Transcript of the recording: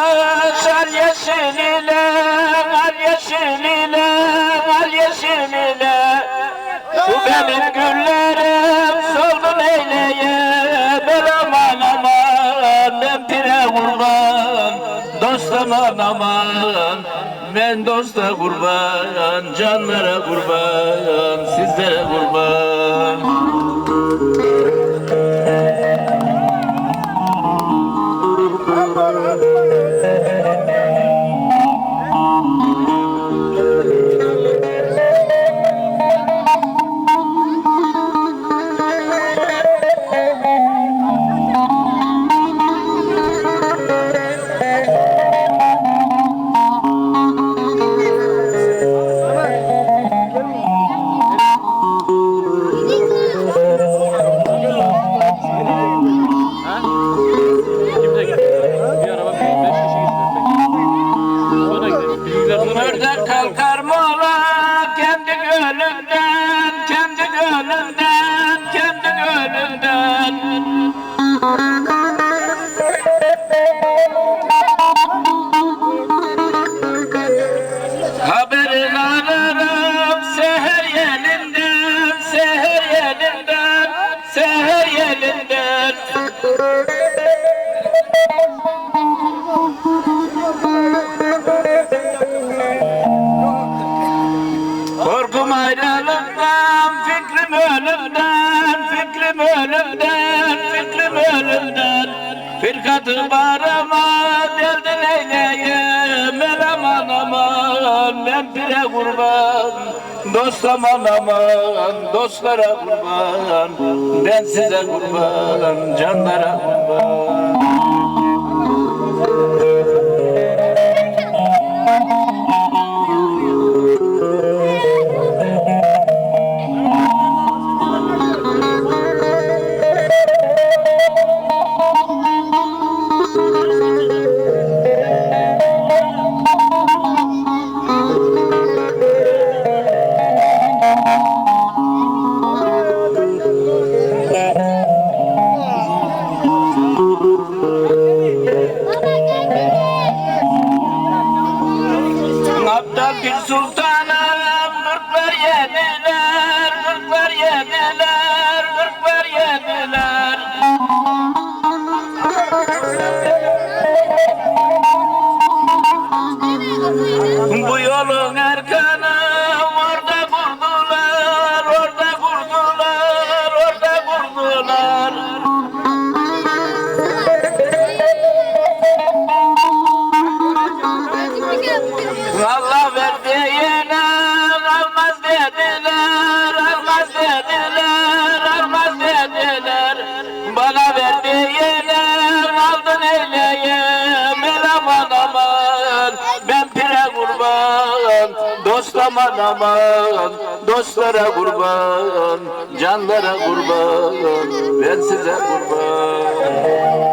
Al yeşil ile, al yeşil ile, al yeşil ile. Şu benim güllerim soldu leyleye Ben aman aman, ben pire kurban Dost aman aman, ben dosta kurban Canlara kurban, sizlere kurban Kalkar mola kendi gönlümden, kendi gönlümden, kendi gönlümden. Ayrılıktan, fikrim ölümden, fikrim ölümden, fikrim ölümden. Firkatı barama derdin eyleyim, el aman aman, ben pire kurban. Dost aman aman, dostlara kurban, ben size kurban, canlara kurban. Bir sultanım Kırklar yediler, kırklar yediler, kırklar yediler Bu yolun Verdiğine aldın eyleyim, el aman. Ben pire kurban, dost aman aman. Dostlara kurban, canlara kurban. Ben size kurban.